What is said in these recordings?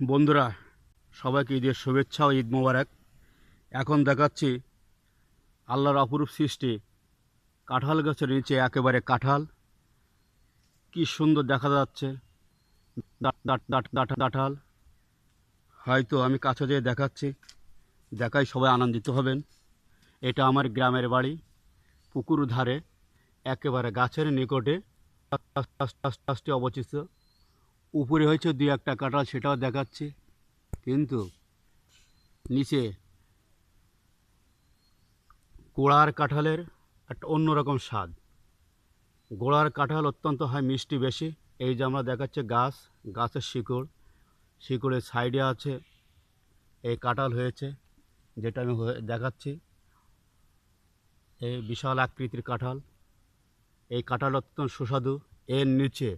বন্ধুরা সবাইকে ঈদের শুভেচ্ছা ও ঈদ মোবারক এখন দেখাচ্ছি আল্লাহর অপরূপ সৃষ্টি কাঁঠাল গাছের নিচে একেবারে কাঁঠাল কি সুন্দর দেখা যাচ্ছে কাঁঠাল হয়তো আমি কাছে যেয়ে দেখাচ্ছি দেখাই সবাই আনন্দিত হবেন এটা আমার গ্রামের বাড়ি পুকুর ধারে একেবারে গাছের নিকটে অবস্থিত উপরে হয়েছে দুই একটা কাঁঠাল, সেটাও দেখাচ্ছি। কিন্তু নিচে গোড়ার কাঁঠালের একটা অন্যরকম স্বাদ। গোড়ার কাঁঠাল অত্যন্ত হয় মিষ্টি বেশি। এই যে আমরা দেখাচ্ছে গাছ, গাছের শিকড়, শিকড়ের সাইডে আছে এই কাঁঠাল হয়েছে, যেটা আমি দেখাচ্ছি। এই বিশাল আকৃতির কাঁঠাল। এই কাঁঠাল অত্যন্ত সুস্বাদু। এর নিচে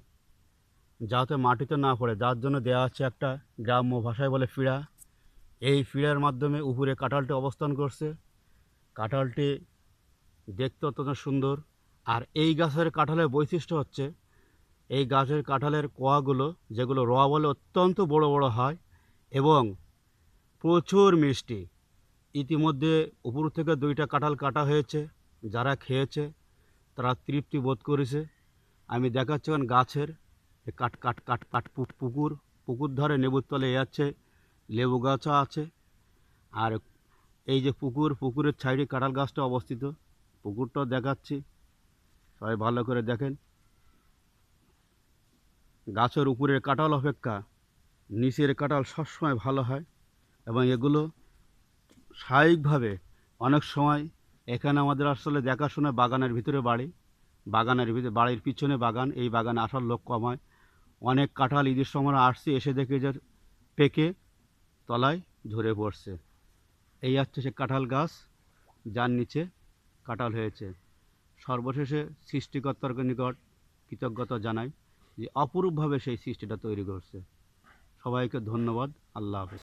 যাতে মাটিতে না পড়ে, যার জন্য দেওয়া আছে একটা গ্রাম্য ভাষায় বলে ফিড়া। এই ফিড়ার মাধ্যমে উপরে কাঁঠালটি অবস্থান করছে। কাঁঠালটি দেখতে অত্যন্ত সুন্দর। আর এই গাছের কাঁঠালের বৈশিষ্ট্য হচ্ছে, এই গাছের কাঁঠালের কোয়াগুলো, যেগুলো রোয়া বলে অত্যন্ত বড় বড় হয় এবং প্রচুর মিষ্টি। ইতিমধ্যে উপর থেকে দুইটা কাঁঠাল কাটা হয়েছে, যারা খেয়েছে, তারা তৃপ্তি বোধ করেছে। আমি দেখাচ্ছি গাছের কাট কাট কাট কাট পুকুর পুকুর ধারে লেবুর তলে আছে, লেবু গাছও আছে। আর এই যে পুকুর, পুকুরের সাইডে কাঁঠাল গাছটা অবস্থিত। পুকুরটাও দেখাচ্ছি, সবাই ভালো করে দেখেন। গাছের উপরের কাঁঠাল অপেক্ষা নিচের কাঁঠাল সবসময় ভালো হয় এবং এগুলো স্বাভাবিকভাবে অনেক সময় এখানে আমাদের আসলে দেখাশোনা বাগানের ভিতরে বাড়ি, বাগানের ভিতরে, বাড়ির পিছনে বাগান, এই বাগানে আসার লোক কম হয়। অনেক কাঁঠাল ঈদের সময় আসছে, এসে দেখে যে পেকে তলায় ঝরে পড়ছে। এই হচ্ছে সে কাঁঠাল গাছ, যার নিচে কাঁঠাল হয়েছে। সর্বশেষে সৃষ্টিকর্তার নিকট কৃতজ্ঞতা জানায় যে, অপরূপভাবে সেই সৃষ্টিটা তৈরি করছে। সবাইকে ধন্যবাদ। আল্লাহ হাফেজ।